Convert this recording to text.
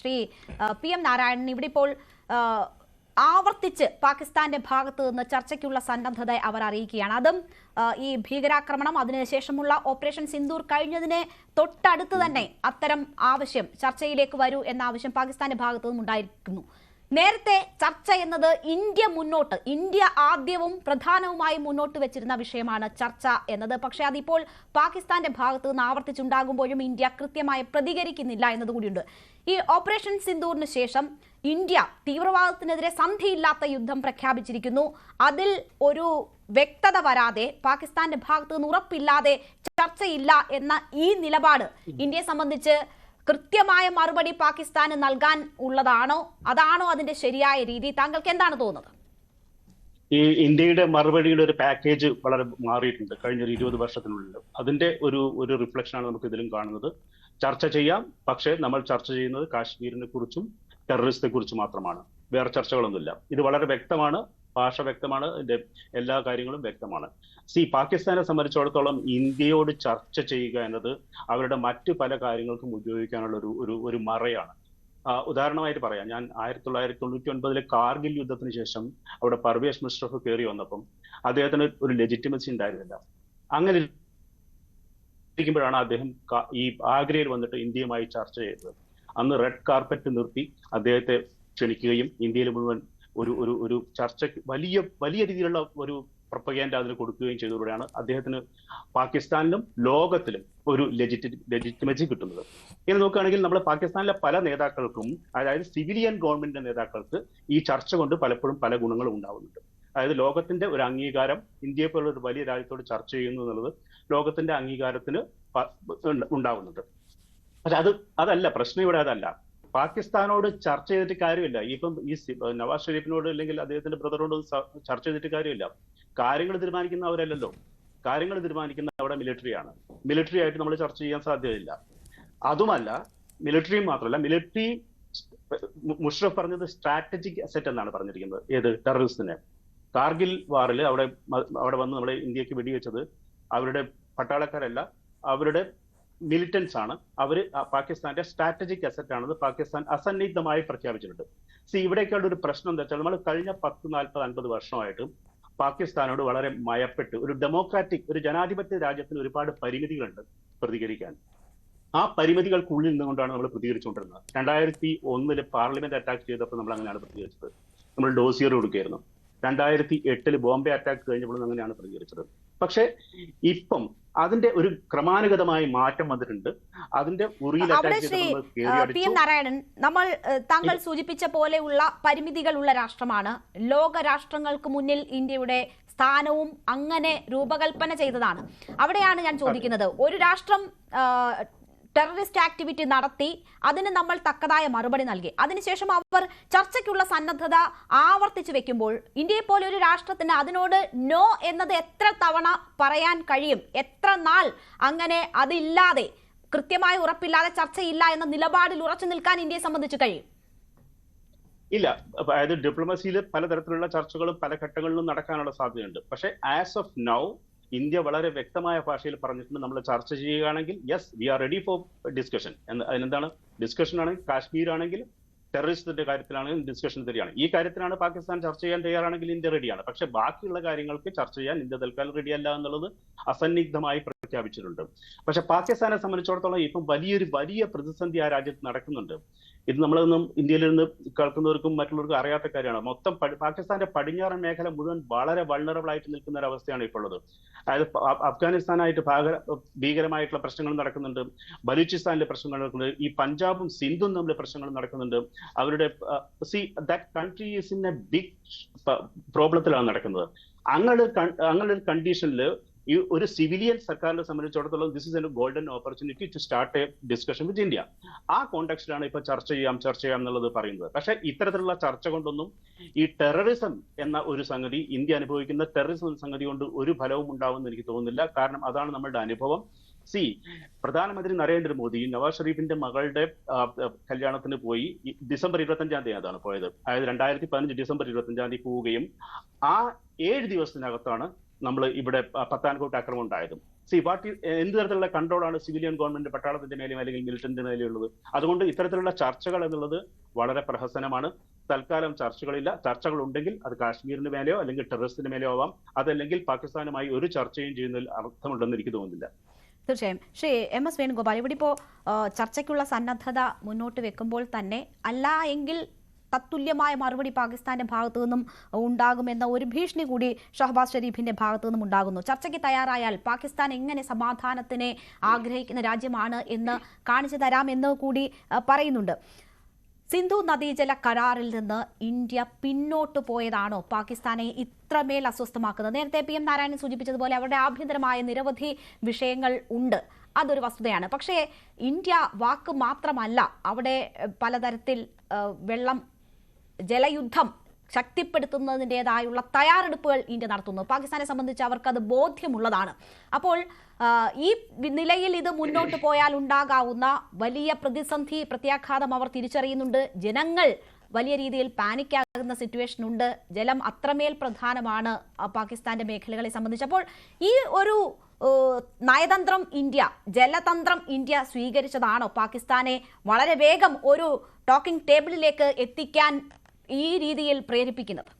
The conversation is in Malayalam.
ശ്രീ പി എം നാരായണൻ ഇവിടെ ഇപ്പോൾ ആവർത്തിച്ച് പാകിസ്ഥാന്റെ ഭാഗത്ത് നിന്ന് ചർച്ചയ്ക്കുള്ള സന്നദ്ധത അവർ അറിയിക്കുകയാണ്. അതും ഈ ഭീകരാക്രമണം അതിനുശേഷമുള്ള ഓപ്പറേഷൻ സിന്ദൂർ കഴിഞ്ഞതിനെ തൊട്ടടുത്ത് തന്നെ അത്തരം ആവശ്യം ചർച്ചയിലേക്ക് വരൂ എന്ന ആവശ്യം പാകിസ്ഥാന്റെ ഭാഗത്തു നിന്നും ഉണ്ടായിരിക്കുന്നു നേരത്തെ ചർച്ച എന്നത് ഇന്ത്യ മുന്നോട്ട് ഇന്ത്യ ആദ്യവും പ്രധാനവുമായി മുന്നോട്ട് വെച്ചിരുന്ന വിഷയമാണ് ചർച്ച എന്നത്. പക്ഷേ അതിപ്പോൾ പാകിസ്ഥാന്റെ ഭാഗത്ത് നിന്ന് ആവർത്തിച്ചുണ്ടാകുമ്പോഴും ഇന്ത്യ കൃത്യമായി പ്രതികരിക്കുന്നില്ല എന്നതുകൂടിയുണ്ട്. ഈ ഓപ്പറേഷൻ സിന്ദൂറിന് ശേഷം ഇന്ത്യ തീവ്രവാദത്തിനെതിരെ സന്ധിയില്ലാത്ത യുദ്ധം പ്രഖ്യാപിച്ചിരിക്കുന്നു. അതിൽ ഒരു വ്യക്തത വരാതെ പാകിസ്ഥാന്റെ ഭാഗത്ത് നിന്ന് ഉറപ്പില്ലാതെ ചർച്ചയില്ല എന്ന ഈ നിലപാട് ഇന്ത്യയെ സംബന്ധിച്ച് കൃത്യമായ മറുപടി പാകിസ്ഥാന് നൽകാൻ ഉള്ളതാണോ? അതാണോ അതിന്റെ ശരിയായ രീതി? താങ്കൾക്ക് എന്താണ് തോന്നുന്നത്? ഈ ഇന്ത്യയുടെ മറുപടിയുടെ ഒരു പാക്കേജ് വളരെ മാറിയിട്ടുണ്ട് കഴിഞ്ഞ ഒരു ഇരുപത് വർഷത്തിനുള്ളിൽ. അതിന്റെ ഒരു ഒരു റിഫ്ലക്ഷൻ ആണ് നമുക്ക് ഇതിലും കാണുന്നത്. ചർച്ച ചെയ്യാം. പക്ഷേ നമ്മൾ ചർച്ച ചെയ്യുന്നത് കാശ്മീരിനെ കുറിച്ചും ടെററിസത്തെ കുറിച്ചും മാത്രമാണ്. വേറെ ചർച്ചകളൊന്നുമില്ല. ഇത് വളരെ വ്യക്തമാണ്. ഭാഷ വ്യക്തമാണ് ഇതിന്റെ എല്ലാ കാര്യങ്ങളും വ്യക്തമാണ്. സി പാകിസ്ഥാനെ സംബന്ധിച്ചിടത്തോളം ഇന്ത്യയോട് ചർച്ച ചെയ്യുക എന്നത് അവരുടെ മറ്റു പല കാര്യങ്ങൾക്കും ഉപയോഗിക്കാനുള്ള ഒരു ഒരു ഒരു മറയാണ്. ഉദാഹരണമായിട്ട് പറയാം. ഞാൻ ആയിരത്തി തൊള്ളായിരത്തി തൊണ്ണൂറ്റി ഒൻപതിലെ കാർഗിൽ യുദ്ധത്തിന് ശേഷം അവിടെ പർവേഷ് മുഷറഫ് കയറി വന്നപ്പം അദ്ദേഹത്തിന് ഒരു ലെജിറ്റിമസി ഉണ്ടായിരുന്നില്ല. അങ്ങനെ ഇരിക്കുമ്പോഴാണ് അദ്ദേഹം ഈ ആഗ്രയിൽ വന്നിട്ട് ഇന്ത്യയുമായി ചർച്ച ചെയ്തത്. അന്ന് റെഡ് കാർപ്പറ്റ് നിർത്തി അദ്ദേഹത്തെ ക്ഷണിക്കുകയും ഇന്ത്യയിൽ മുഴുവൻ ഒരു ഒരു ഒരു ചർച്ചയ്ക്ക് വലിയ വലിയ രീതിയിലുള്ള ഒരു പ്രൊപ്പഗാൻഡ അതിന് കൊടുക്കുകയും ചെയ്തതോടെയാണ് അദ്ദേഹത്തിന് പാകിസ്ഥാനിലും ലോകത്തിലും ഒരു ലെജിറ്റി ലെജിറ്റിമസി കിട്ടുന്നത്. ഇങ്ങനെ നോക്കുകയാണെങ്കിൽ നമ്മൾ പാകിസ്ഥാനിലെ പല നേതാക്കൾക്കും അതായത് സിവിലിയൻ ഗവൺമെന്റിന്റെ നേതാക്കൾക്ക് ഈ ചർച്ച കൊണ്ട് പലപ്പോഴും പല ഗുണങ്ങളും ഉണ്ടാവുന്നുണ്ട്. അതായത് ലോകത്തിന്റെ ഒരു അംഗീകാരം ഇന്ത്യയെ പോലുള്ള ഒരു വലിയ രാജ്യത്തോട് ചർച്ച ചെയ്യുന്നു എന്നുള്ളത് ലോകത്തിന്റെ അംഗീകാരത്തിന് ഉണ്ടാവുന്നുണ്ട്. പക്ഷെ അത് അതല്ല പ്രശ്നം ഇവിടെ അതല്ല. പാകിസ്ഥാനോട് ചർച്ച ചെയ്തിട്ട് കാര്യമില്ല. ഇപ്പം ഈ നവാസ് ഷെരീഫിനോട് അല്ലെങ്കിൽ അദ്ദേഹത്തിന്റെ ബ്രദറോട് ചർച്ച ചെയ്തിട്ട് കാര്യമില്ല. കാര്യങ്ങൾ തീരുമാനിക്കുന്ന അവരല്ലല്ലോ കാര്യങ്ങൾ തീരുമാനിക്കുന്ന അവിടെ മിലിറ്ററിയാണ്. മിലിറ്ററി ആയിട്ട് നമ്മൾ ചർച്ച ചെയ്യാൻ സാധ്യതയില്ല. അതുമല്ല മിലിറ്ററി മാത്രമല്ല മിലിറ്ററി മുഷറഫ് പറഞ്ഞത് സ്ട്രാറ്റജിക് അസെറ്റ് എന്നാണ് പറഞ്ഞിരിക്കുന്നത്. ഏത്? ടെററിസ്റ്റിനെ. കാർഗിൽ വാറിൽ അവിടെ അവിടെ വന്ന് നമ്മുടെ ഇന്ത്യയ്ക്ക് വെടിവെച്ചത് അവരുടെ പട്ടാളക്കാരല്ല അവരുടെ മിലിറ്റൻസ് ആണ്. അവർ പാകിസ്ഥാന്റെ സ്ട്രാറ്റജിക് അസറ്റ് ആണെന്ന് പാകിസ്ഥാൻ അസന്നിഗ്ധമായി പ്രഖ്യാപിച്ചിട്ടുണ്ട്. സി ഇവിടേക്കുള്ള ഒരു പ്രശ്നം എന്താ വെച്ചാൽ നമ്മൾ കഴിഞ്ഞ പത്ത് നാൽപ്പത് അൻപത് വർഷമായിട്ട് പാകിസ്ഥാനോട് വളരെ മയപ്പെട്ട് ഒരു ഡെമോക്രാറ്റിക് ഒരു ജനാധിപത്യ രാജ്യത്തിന് ഒരുപാട് പരിമിതികളുണ്ട് പ്രതികരിക്കാൻ. ആ പരിമിതികൾക്കുള്ളിൽ നിന്നുകൊണ്ടാണ് നമ്മൾ പ്രതികരിച്ചുകൊണ്ടിരുന്നത്. രണ്ടായിരത്തി ഒന്നിൽ പാർലമെന്റ് അറ്റാക്ക് ചെയ്തപ്പോൾ നമ്മൾ അങ്ങനെയാണ് പ്രതികരിച്ചത്. നമ്മൾ ഡോസിയർ കൊടുക്കുകയായിരുന്നു. രണ്ടായിരത്തി എട്ടിൽ ബോംബെ അറ്റാക്ക് കഴിഞ്ഞപ്പോൾ അങ്ങനെയാണ് പ്രതികരിച്ചത്. പക്ഷേ ഇപ്പം അതിന്റെ ഒരു ക്രമാനുഗതമായ മാറ്റം വന്നിട്ടുണ്ട്. അതിന്റെ പി എം നാരായണൻ നമ്മൾ താങ്കൾ സൂചിപ്പിച്ച പോലെയുള്ള പരിമിതികളുള്ള രാഷ്ട്രമാണ്. ലോക രാഷ്ട്രങ്ങൾക്ക് മുന്നിൽ ഇന്ത്യയുടെ സ്ഥാനവും അങ്ങനെ രൂപകൽപ്പന ചെയ്തതാണ്. അവിടെയാണ് ഞാൻ ചോദിക്കുന്നത്. ഒരു രാഷ്ട്രം ടെററിസ്റ്റ് ആക്ടിവിറ്റി നടത്തി അതിന് നമ്മൾ തക്കതായ മറുപടി നൽകി. അതിനുശേഷം അവർ ചർച്ചയ്ക്കുള്ള സന്നദ്ധത ആവർത്തിച്ചു വെക്കുമ്പോൾ ഇന്ത്യയെ പോലെ ഒരു രാഷ്ട്രത്തിന് അതിനോട് നോ എന്നത് എത്ര തവണ പറയാൻ കഴിയും എത്ര നാൾ അങ്ങനെ അതില്ലാതെ കൃത്യമായ ഉറപ്പില്ലാതെ ചർച്ചയില്ല എന്ന നിലപാടിൽ ഉറച്ചു നിൽക്കാൻ ഇന്ത്യയെ സംബന്ധിച്ച് കഴിയും? ഇല്ല. അതായത് ഡിപ്ലോമസിയിൽ പലതരത്തിലുള്ള ചർച്ചകളും പല ഘട്ടങ്ങളിലും നടക്കാനുള്ള സാധ്യതയുണ്ട്. പക്ഷേ ആസ് ഓഫ് നൗ ഇന്ത്യ വളരെ വ്യക്തമായ ഭാഷയിൽ പറഞ്ഞിട്ടുണ്ട്. നമ്മൾ ചർച്ച ചെയ്യുകയാണെങ്കിൽ yes we are ready for discussion അതിനെന്താണ്? ഡിസ്കഷൻ ആണെങ്കിൽ കാശ്മീർ ആണെങ്കിൽ ടെററിസ്റ്റിന്റെ കാര്യത്തിലാണ് ഡിസ്കഷൻ തരികയാണ് ഈ കാര്യത്തിലാണ് പാകിസ്ഥാൻ ചർച്ച ചെയ്യാൻ തയ്യാറാണെങ്കിൽ ഇന്ത്യ റെഡിയാണ് പക്ഷെ ബാക്കിയുള്ള കാര്യങ്ങൾക്ക് ചർച്ച ചെയ്യാൻ ഇന്ത്യ തൽക്കാലം റെഡിയല്ല എന്നുള്ളത് അസന്നിഗ്ധമായി പ്രഖ്യാപിച്ചിട്ടുണ്ട്. പക്ഷെ പാകിസ്ഥാനെ സംബന്ധിച്ചിടത്തോളം ഇപ്പം വലിയൊരു വലിയ പ്രതിസന്ധി ആ രാജ്യത്ത് നടക്കുന്നുണ്ട്. ഇത് നമ്മളൊന്നും ഇന്ത്യയിൽ നിന്ന് കേൾക്കുന്നവർക്കും മറ്റുള്ളവർക്കും അറിയാത്ത കാര്യമാണ്. മൊത്തം പാകിസ്ഥാന്റെ പടിഞ്ഞാറൻ മേഖല മുഴുവൻ വളരെ വൾണറബിൾ ആയിട്ട് നിൽക്കുന്ന ഒരു അവസ്ഥയാണ് ഇപ്പോൾ ഉള്ളത്. അതായത് അഫ്ഗാനിസ്ഥാനായിട്ട് ഭീകരമായിട്ടുള്ള പ്രശ്നങ്ങൾ നടക്കുന്നുണ്ട്. ബലൂചിസ്ഥാനിലെ പ്രശ്നങ്ങൾ നടക്കുന്നുണ്ട്. ഈ പഞ്ചാബും സിന്ധും തമ്മിലെ പ്രശ്നങ്ങൾ നടക്കുന്നുണ്ട്. അവരുടെ see that country is in a big പ്രോബ്ലത്തിലാണ് നടക്കുന്നത്. അങ്ങനെ അങ്ങനെ ഒരു കണ്ടീഷനിൽ ഈ ഒരു സിവിലിയൻ സർക്കാരിനെ സംബന്ധിച്ചിടത്തോളം this is a golden opportunity to start a discussion with India ആ കോണ്ടെക്സ്റ്റിലാണ് ഇപ്പൊ ചർച്ച ചെയ്യാം ചർച്ച ചെയ്യാം എന്നുള്ളത് പറയുന്നത്. പക്ഷേ ഇത്തരത്തിലുള്ള ചർച്ച കൊണ്ടൊന്നും ഈ ടെററിസം എന്ന ഒരു സംഗതി ഇന്ത്യ അനുഭവിക്കുന്ന ടെററിസം സംഗതി കൊണ്ട് ഒരു ഫലവും ഉണ്ടാവുമെന്ന് എനിക്ക് തോന്നുന്നില്ല. കാരണം അതാണ് നമ്മളുടെ അനുഭവം. സി പ്രധാനമന്ത്രി നരേന്ദ്രമോദി നവാസ് ഷെരീഫിന്റെ മകളുടെ കല്യാണത്തിന് പോയി ഡിസംബർ ഇരുപത്തഞ്ചാം തീയതി അതാണ് പോയത്. അതായത് രണ്ടായിരത്തി പതിനഞ്ച് ഡിസംബർ ഇരുപത്തഞ്ചാം തീയതി പോവുകയും ആ ഏഴ് ദിവസത്തിനകത്താണ് നമ്മൾ ഇവിടെ പത്താൻകോട്ട് ആക്രമണം ഉണ്ടായത്. സി പാർട്ടി എന്ത് തരത്തിലുള്ള കൺട്രോളാണ് സിവിലിയൻ ഗവൺമെന്റ് പട്ടാളത്തിന്റെ മേലെയും അല്ലെങ്കിൽ മിലിറ്ററിന്റെ മേലെയും ഉള്ളത്? അതുകൊണ്ട് ഇത്തരത്തിലുള്ള ചർച്ചകൾ എന്നുള്ളത് വളരെ പ്രഹസനമാണ്. തൽക്കാലം ചർച്ചകളില്ല. ചർച്ചകൾ ഉണ്ടെങ്കിൽ അത് കാശ്മീരിന് മേലെയോ അല്ലെങ്കിൽ ടെററിസ്റ്റിന് മേലെയോ ആവാം. അതല്ലെങ്കിൽ പാകിസ്ഥാനുമായി ഒരു ചർച്ചയും ചെയ്യുന്നതിൽ അർത്ഥമുണ്ടെന്ന് എനിക്ക് തോന്നുന്നില്ല. തീർച്ചയായും. ശ്രീ എം എസ് വേണുഗോപാൽ ഇവിടെ ഇപ്പോൾ ചർച്ചയ്ക്കുള്ള സന്നദ്ധത മുന്നോട്ട് വെക്കുമ്പോൾ തന്നെ അല്ല എങ്കിൽ തത്തുല്യമായ മറുപടി പാകിസ്ഥാന്റെ ഭാഗത്തു നിന്നും ഉണ്ടാകുമെന്ന ഒരു ഭീഷണി കൂടി ഷഹബാസ് ഷെരീഫിന്റെ ഭാഗത്തു നിന്നും ഉണ്ടാകുന്നു. ചർച്ചയ്ക്ക് തയ്യാറായാൽ പാകിസ്ഥാൻ എങ്ങനെ സമാധാനത്തിനെ ആഗ്രഹിക്കുന്ന രാജ്യമാണ് എന്ന് കാണിച്ചു തരാമെന്ന് കൂടി പറയുന്നുണ്ട്. സിന്ധു നദീജല കരാറിൽ നിന്ന് ഇന്ത്യ പിന്നോട്ട് പോയതാണോ? പാകിസ്ഥാനെ ഇത്രമേൽ അസ്വസ്ഥമാക്കുന്നത്. നേരത്തെ പി എം നാരായണൻ സൂചിപ്പിച്ചതുപോലെ അവരുടെ ആഭ്യന്തരമായ നിരവധി വിഷയങ്ങൾ ഉണ്ട്. അതൊരു വസ്തുതയാണ്. പക്ഷേ ഇന്ത്യ വാക്ക് മാത്രമല്ല അവിടെ പലതരത്തിൽ വെള്ളം ജലയുദ്ധം ശക്തിപ്പെടുത്തുന്നതിന്റെതായുള്ള തയ്യാറെടുപ്പുകൾ ഇന്ത്യ നടത്തുന്നു. പാകിസ്ഥാനെ സംബന്ധിച്ച് അവർക്കത് ബോധ്യമുള്ളതാണ്. അപ്പോൾ ഈ നിലയിൽ ഇത് മുന്നോട്ട് പോയാൽ ഉണ്ടാകാവുന്ന വലിയ പ്രതിസന്ധി പ്രത്യാഘാതം അവർ തിരിച്ചറിയുന്നുണ്ട്. ജനങ്ങൾ വലിയ രീതിയിൽ പാനിക്കാകുന്ന സിറ്റുവേഷൻ ഉണ്ട്. ജലം അത്രമേൽ പ്രധാനമാണ് പാകിസ്ഥാന്റെ മേഖലകളെ സംബന്ധിച്ചപ്പോൾ ഈ ഒരു നയതന്ത്രം ഇന്ത്യ ജലതന്ത്രം ഇന്ത്യ സ്വീകരിച്ചതാണോ? പാകിസ്ഥാനെ വളരെ വേഗം ഒരു ടോക്കിംഗ് ടേബിളിലേക്ക് എത്തിക്കാൻ ഈ രീതിയിൽ പ്രേരിപ്പിക്കുന്നത്.